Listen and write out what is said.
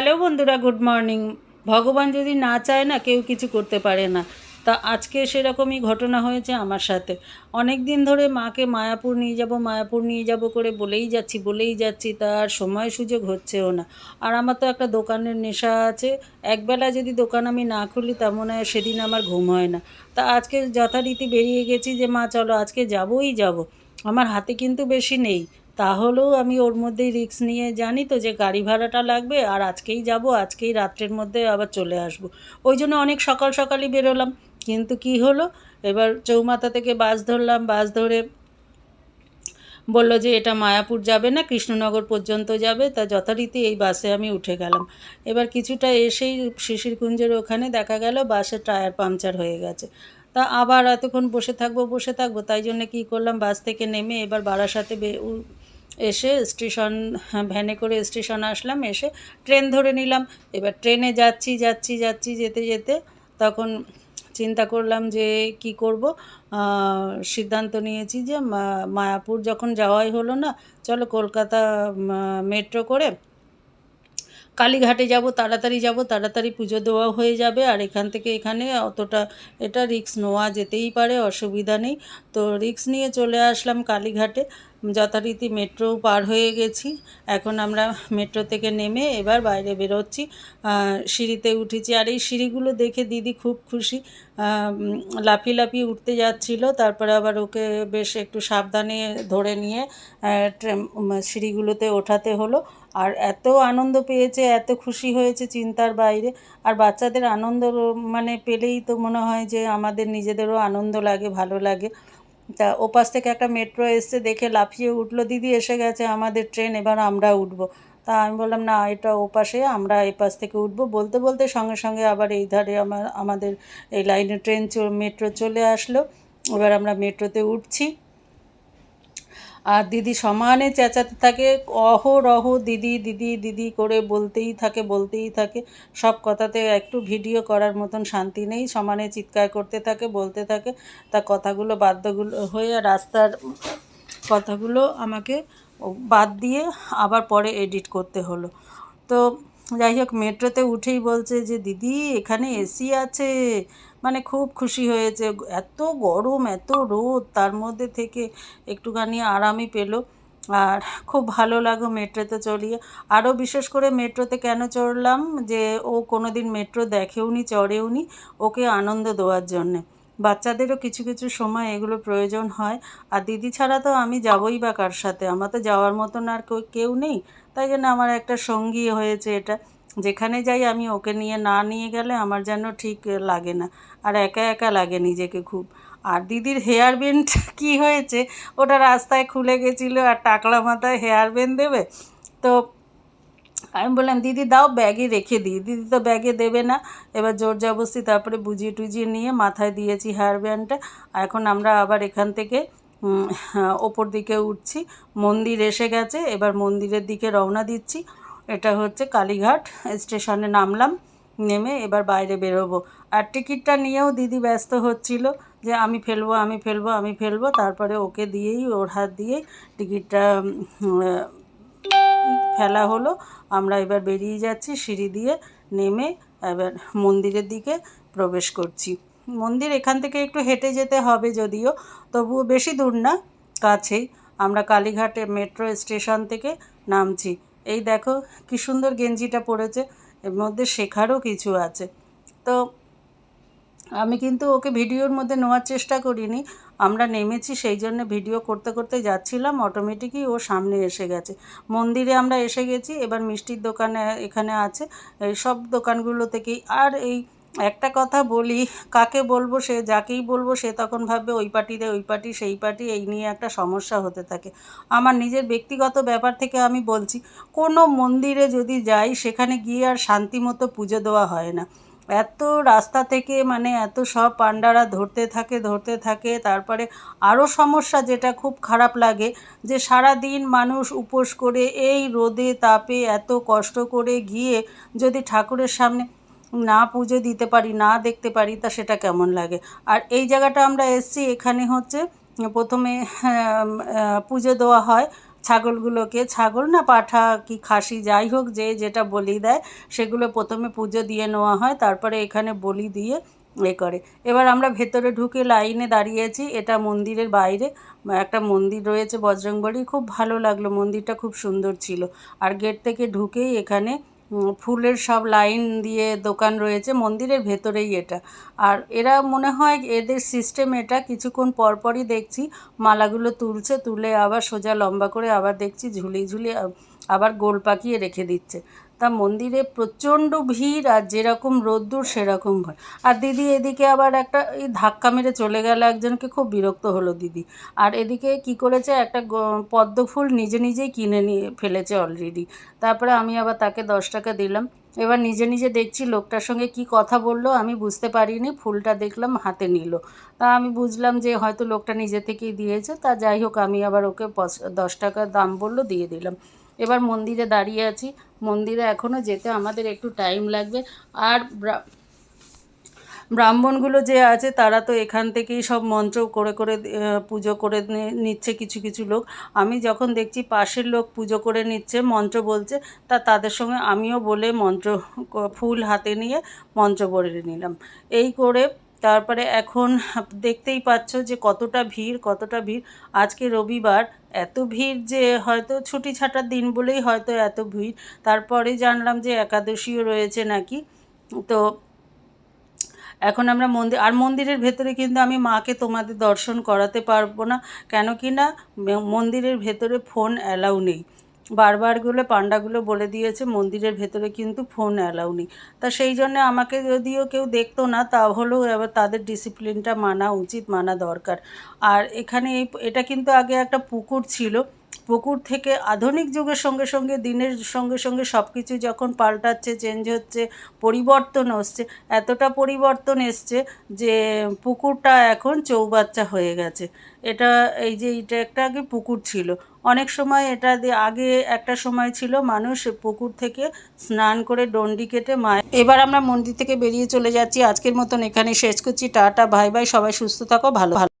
Hello বন্ধুরা, good morning. ভগবান যদি না চায় না, কেউ কিছু করতে পারে না। তা আজকে সেরকমই ঘটনা হয়েছে আমার সাথে। অনেক দিন ধরে মাকে মায়াপুর নিয়ে যাব, মায়াপুর নিয়ে যাব করে বলেই যাচ্ছি বলেই যাচ্ছি তার সময় সুযোগ হচ্ছেও না। আর আমার তো একটা দোকানের নেশা আছে। একবেলা যদি দোকান আমি না খুলি তেমন হয় সেদিন আমার ঘুম হয় না। তা আজকে যথারীতি বেরিয়ে গেছি যে, মা চলো আজকে যাবই যাব। আমার হাতে কিন্তু বেশি নেই। তাহলেও আমি ওর মধ্যেই রিস্ক নিয়ে জানি তো যে গাড়ি ভাড়াটা লাগবে আর আজকেই যাব, আজকেই রাত্রের মধ্যে আবার চলে আসব। ওই জন্য অনেক সকাল সকালই বেরোলাম। কিন্তু কি হলো? এবার চৌমাথা থেকে বাস ধরলাম, বাস ধরে বলল যে এটা মায়াপুর যাবে না, কৃষ্ণনগর পর্যন্ত যাবে, তা যথারীতি এই বাসে আমি উঠে গেলাম। এবার কিছুটা এসেই শিশিরকুঞ্জের ওখানে দেখা গেল বাসের টায়ার পাংচার হয়ে গেছে। তা আবার এতক্ষণ বসে থাকব বসে থাকব, তাই জন্য কী করলাম, বাস থেকে নেমে এবার বারাসাতে এসে স্টেশন হ্যাঁ, ভ্যানে করে স্টেশন আসলাম এসে ট্রেন ধরে নিলাম। এবার ট্রেনে যাচ্ছি যাচ্ছি যাচ্ছি যেতে যেতে তখন চিন্তা করলাম যে কি করব। সিদ্ধান্ত নিয়েছি যে মায়াপুর যখন যাওয়াই হলো না চলো কলকাতা মেট্রো করে কালীঘাটে যাব, তাড়াতাড়ি যাব, তাড়াতাড়ি পুজো দেওয়া হয়ে যাবে। আর এখান থেকে এখানে অতটা এটা রিক্স নেওয়া যেতেই পারে, অসুবিধা নেই। তো রিক্স নিয়ে চলে আসলাম কালীঘাটে। যথারীতি মেট্রো পার হয়ে গেছি। এখন আমরা মেট্রো থেকে নেমে এবার বাইরে বেরোচ্ছি। সিঁড়িতে উঠেছি। আর এই সিঁড়িগুলো দেখে দিদি খুব খুশি। লাফি লাফিয়ে উঠতে যাচ্ছিল। তারপরে আবার ওকে বেশ একটু সাবধানে ধরে নিয়ে সিঁড়িগুলোতে ওঠাতে হলো। আর এত আনন্দ পেয়েছে, এত খুশি হয়েছে চিন্তার বাইরে। আর বাচ্চাদের আনন্দ মানে পেলেই তো মনে হয় যে আমাদের নিজেদেরও আনন্দ লাগে, ভালো লাগে। তা ওপাশ থেকে একটা মেট্রো এসছে, দেখে লাফিয়ে উঠল, দিদি এসে গেছে আমাদের ট্রেন, এবার আমরা উঠবো। তা আমি বললাম, না, এটা ওপাশে, আমরা এপাশ থেকে উঠবো। বলতে বলতে সঙ্গে সঙ্গে আবার এই ধারে আমার, আমাদের এই লাইনে ট্রেন মেট্রো চলে আসলো। এবার আমরা মেট্রোতে উঠছি। আর দিদি সমানে চেঁচাতে থাকে, অহরহ দিদি দিদি দিদি করে বলতেই থাকে বলতেই থাকে। সব কথাতে একটু ভিডিও করার মতন শান্তি নেই, সমানে চিৎকার করতে থাকে, বলতে থাকে। তা কথাগুলো বাধ্যগুলো হয়ে রাস্তার কথাগুলো আমাকে বাদ দিয়ে আবার পরে এডিট করতে হলো। তো যাই হোক, মেট্রোতে উঠেই বলছে যে, দিদি, এখানে এসি আছে। মানে খুব খুশি হয়েছে। এত গরম, এত রোদ, তার মধ্যে থেকে একটুখানি আরামই পেল। আর খুব ভালো লাগো মেট্রোতে চড়িয়ে। আরও বিশেষ করে মেট্রোতে কেন চড়লাম? যে, ও কোনো দিন মেট্রো দেখেওনি, চড়েওনি ওকে আনন্দ দেওয়ার জন্যে। বাচ্চাদেরও কিছু কিছু সময় এগুলো প্রয়োজন হয়। আর দিদি ছাড়া তো আমি যাবই বা কার সাথে। আমার তো যাওয়ার মতন আর কেউ- কেউ নেই। তাই জন্য আমার একটা সঙ্গী হয়েছে এটা। যেখানে যাই আমি ওকে নিয়ে না নিয়ে গেলে আমার যেন ঠিক লাগে না, আর একা একা লাগে নিজেকে খুব। আর দিদির হেয়ার ব্যান্ড কী হয়েছে? ওটা রাস্তায় খুলে গেছিল আর টাকলা মাথায় হেয়ার ব্যান্ড দেবে। তো আমি বললাম, দিদি দাও ব্যাগে রেখে দিই। দিদি তো ব্যাগে দেবে না। এবার জোর জবস্তি তারপরে বুঝিয়ে টুজিয়ে নিয়ে মাথায় দিয়েছি হেয়ার ব্যান্ডটা এখন আমরা আবার এখান থেকে ওপর দিকে উঠছি। মন্দির এসে গেছে, এবার মন্দিরের দিকে রওনা দিচ্ছি। এটা হচ্ছে কালীঘাট, স্টেশনে নামলাম, নেমে এবার বাইরে বেরোবো। আর টিকিটটা নিয়েও দিদি ব্যস্ত হচ্ছিল যে আমি ফেলব আমি ফেলব আমি ফেলব। তারপরে ওকে দিয়েই, ওর হাত দিয়ে টিকিটটা ফেলা হলো। আমরা এবার বেরিয়ে যাচ্ছি সিঁড়ি দিয়ে, নেমে এবার মন্দিরের দিকে প্রবেশ করছি। মন্দির এখান থেকে একটু হেঁটে যেতে হবে যদিও, তবুও বেশি দূর না, কাছেই। আমরা কালীঘাটে মেট্রো স্টেশন থেকে নামছি। এই দেখো কি সুন্দর গেঞ্জিটা পড়েছে এর মধ্যে শেখারও কিছু আছে। তো আমি কিন্তু ওকে ভিডিওর মধ্যে নেওয়ার চেষ্টা করিনি, আমরা নেমেছি সেই জন্য ভিডিও করতে করতে যাচ্ছিলাম অটোমেটিকই ও সামনে এসে গেছে। মন্দিরে আমরা এসে গেছি, এবার মিষ্টির দোকানে এখানে আছে, এই সব দোকানগুলো থেকেই। আর এই একটা কথা বলি, কাকে বলব, সে যাকেই বলব, সে তখন ভাববে ওই পার্টিতে ওই পার্টি, সেই পার্টি, এই নিয়ে একটা সমস্যা হতে থাকে। আমার নিজের ব্যক্তিগত ব্যাপার থেকে আমি বলছি, কোনো মন্দিরে যদি যাই, সেখানে গিয়ে আর শান্তি মতো পুজো দেওয়া হয় না। এত রাস্তা থেকে মানে এত সব পান্ডারা ধরতে থাকে ধরতে থাকে, তারপরে আরও সমস্যা যেটা খুব খারাপ লাগে, যে সারা দিন মানুষ উপোস করে, এই রোদে তাপে এত কষ্ট করে গিয়ে যদি ঠাকুরের সামনে না পুজো দিতে পারি, না দেখতে পারি, তা সেটা কেমন লাগে? আর এই জায়গাটা আমরা এসছি, এখানে হচ্ছে প্রথমে পুজো দেওয়া হয় ছাগলগুলোকে। ছাগল না, পাঠা কি খাসি, যাই হোক, যে যেটা বলি দেয়, সেগুলো প্রথমে পুজো দিয়ে নেওয়া হয়, তারপরে এখানে বলি দিয়ে এ করে। এবার আমরা ভেতরে ঢুকে লাইনে দাঁড়িয়েছি, এটা মন্দিরের বাইরে। একটা মন্দির রয়েছে বজরংবলী, খুব ভালো লাগল, মন্দিরটা খুব সুন্দর ছিল। আর গেট থেকে ঢুকেই এখানে ফুলের সব লাইন দিয়ে দোকান রয়েছে, মন্দিরের ভেতরেই এটা। আর এরা মনে হয় এদের সিস্টেম এটা, কিছুক্ষণ পরপরই দেখছি মালাগুলো তুলছে, তুলে আবার সোজা লম্বা করে আবার দেখছি ঝুলিয়ে ঝুলিয়ে আবার গোল পাকিয়ে রেখে দিচ্ছে। তা মন্দিরে প্রচণ্ড ভিড় আর যেরকম রোদ্দুর, সেরকম ভয়। আর দিদি এদিকে আবার একটা এই ধাক্কা মেরে চলে গেল, একজনকে খুব বিরক্ত হলো দিদি। আর এদিকে কি করেছে, একটা পদ্ম ফুল নিজে নিজেই কিনে নিয়ে ফেলেছে অলরেডি তারপরে আমি আবার তাকে দশ টাকা দিলাম। এবার নিজে নিজে দেখছি লোকটার সঙ্গে কি কথা বলল, আমি বুঝতে পারিনি, ফুলটা দেখলাম হাতে নিল। তা আমি বুঝলাম যে হয়তো লোকটা নিজে থেকেই দিয়েছে, তা যাই হোক, আমি আবার ওকে দশ টাকা দাম বলল, দিয়ে দিলাম। এবার মন্দিরে দাঁড়িয়ে আছি। মন্দিরে এখনও যেতে আমাদের একটু টাইম লাগবে। আর ব্রা- ব্রাহ্মণগুলো যে আছে, তারা তো এখান থেকেই সব মন্ত্র করে করে পুজো করে নিচ্ছে কিছু কিছু লোক। আমি যখন দেখছি পাশের লোক পুজো করে নিচ্ছে, মন্ত্র বলছে, তা তাদের সঙ্গে আমিও বলে মন্ত্র ফুল হাতে নিয়ে মন্ত্র বলে নিলাম। এই করে তারপরে এখন দেখতেই পাচ্ছ যে কতটা ভিড় কতটা ভিড়। আজকে রবিবার এত ভিড় যে হয়তো ছুটি ছাটার দিন বলেই হয়তো এত ভিড়। তারপরে জানলাম যে একাদশীও রয়েছে নাকি। তো এখন আমরা মন্দির, আর মন্দিরের ভেতরে কিন্তু আমি মাকে তোমাদের দর্শন করাতে পারব না। কেন কি না মন্দিরের ভেতরে ফোন অ্যালাউ নেই। বারবারগুলো পান্ডাগুলো বলে দিয়েছে, মন্দিরের ভেতরে কিন্তু ফোন অ্যালাউ নেই। তা সেই জন্য আমাকে যদিও কেউ দেখতো না তাহলেও এবার তাদের ডিসিপ্লিনটা মানা উচিত, মানা দরকার। আর এখানে এই, এটা কিন্তু আগে একটা পুকুর ছিল। পুকুর থেকে আধুনিক যুগের সঙ্গে সঙ্গে, দিনের সঙ্গে সঙ্গে সব কিছু যখন পাল্টাচ্ছে চেঞ্জ হচ্ছে, পরিবর্তন হচ্ছে, এতটা পরিবর্তন এসছে যে পুকুরটা এখন চৌবাচ্চা হয়ে গেছে। এটা, এই যে এটা একটা আগে পুকুর ছিল। অনেক সময় এটা আগে একটা সময় ছিল মানুষ পুকুর থেকে স্নান করে ডন্ডি কেটে মায় এবার আমরা মন্দির থেকে বেরিয়ে চলে যাচ্ছি। আজকের মতন এখানে শেষ করছি। টাটা ভাই ভাই সবাই সুস্থ থাকো, ভালো ভালো